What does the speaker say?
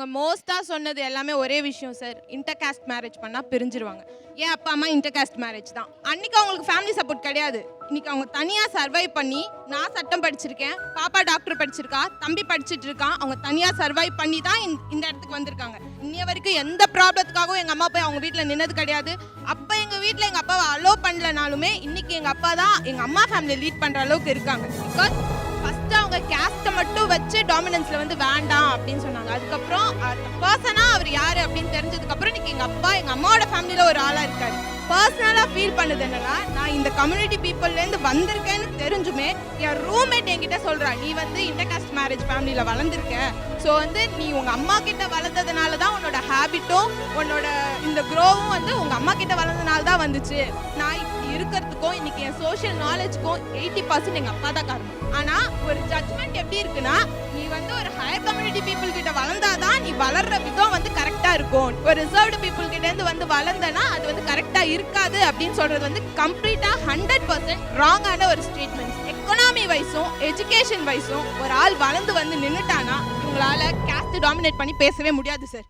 அவங்க மோஸ்ட்டாக சொன்னது எல்லாமே ஒரே விஷயம் சார் இன்டர் காஸ்ட் மேரேஜ் பண்ணால் பிரிஞ்சிருவாங்க. ஏன் அப்பா அம்மா இன்டர் காஸ்ட் மேரேஜ் தான். அன்னைக்கு அவங்களுக்கு ஃபேமிலி சப்போர்ட் கிடையாது. இன்னைக்கு அவங்க தனியாக சர்வை பண்ணி நான் சட்டம் படிச்சிருக்கேன் பாப்பா டாக்டர் படிச்சிருக்கா தம்பி படிச்சிட்டு இருக்கான் அவங்க தனியாக சர்வை பண்ணி தான் இந்த- இந்த இடத்துக்கு வந்திருக்காங்க. இன்னைய வரைக்கும் எந்த ப்ராப்ளத்துக்காகவும் எங்கள் அம்மா போய் அவங்க வீட்டில் நின்னது கிடையாது. அப்போ எங்கள் வீட்டில் எங்கள் அப்பாவை அலோ பண்ணலனாலுமே இன்னைக்கு எங்கள் அப்பா தான் எங்கள் அம்மா ஃபேமிலியை லீட் பண்ணுற அளவுக்கு இருக்காங்க. பிகாஸ் ஃபஸ்ட்டு அவங்க கேஸ்ட்டை மட்டும் வச்சு டாமினன்ஸில் வந்து வேண்டாம் அப்படின்னு சொன்னாங்க. அதுக்கப்புறம் பர்சனாக அவர் யார் அப்படின்னு தெரிஞ்சதுக்கப்புறம் இன்னைக்கு எங்கள் அப்பா எங்கள் அம்மாவோட ஃபேமிலியில் ஒரு ஆளாக இருக்கார். பர்சனலாக ஃபீல் பண்ணது என்னன்னா நான் இந்த கம்யூனிட்டி பீப்புள்லேருந்து வந்திருக்கேன்னு தெரிஞ்சுமே என் ரூம்மேட் என்கிட்ட சொல்கிறா நீ வந்து இன்டர்காஸ்ட் மேரேஜ் ஃபேமிலியில் வளர்ந்துருக்க. ஸோ வந்து நீ உங்கள் அம்மா கிட்ட வளர்ந்ததுனால தான் உன்னோட ஹேபிட்டும் உன்னோட இந்த க்ரோவும் வந்து உங்கள் அம்மா கிட்ட வளர்ந்ததுனால தான் வந்துச்சு. நான் இருக்கிறதுக்கும் இன்னைக்கு என் சோஷியல் நாலேஜ்க்கும் எயிட்டி பர்சன்ட் எங்கள் அப்பா தான் காரணம். ஆனால் ஒரு ஜட்மெண்ட் எப்படி இருக்குன்னா நீ வந்து ஒரு ஹையர் கம்யூனிட்டி பீப்புள் கிட்ட வளர்ந்தாதான் நீ வளர்ற விதம் வந்து கரெக்டாக இருக்கும். ஒரு ரிசர்வ்டு பீப்புள் கிட்ட இருந்து வந்து வளர்ந்தனா அது வந்து கரெக்டாக இருக்காது அப்படின்னு சொல்றது வந்து கம்ப்ளீட்டாக ஹண்ட்ரட் பர்சன்ட் ராங்கான ஒரு ஸ்டேட்மெண்ட் எக்கனாமி வைஸும் எஜுகேஷன் வைஸும் ஒரு ஆள் வளர்ந்து வந்து நின்றுட்டானா இவங்களால கேஸ்ட் டாமினேட் பண்ணி பேசவே முடியாது சார்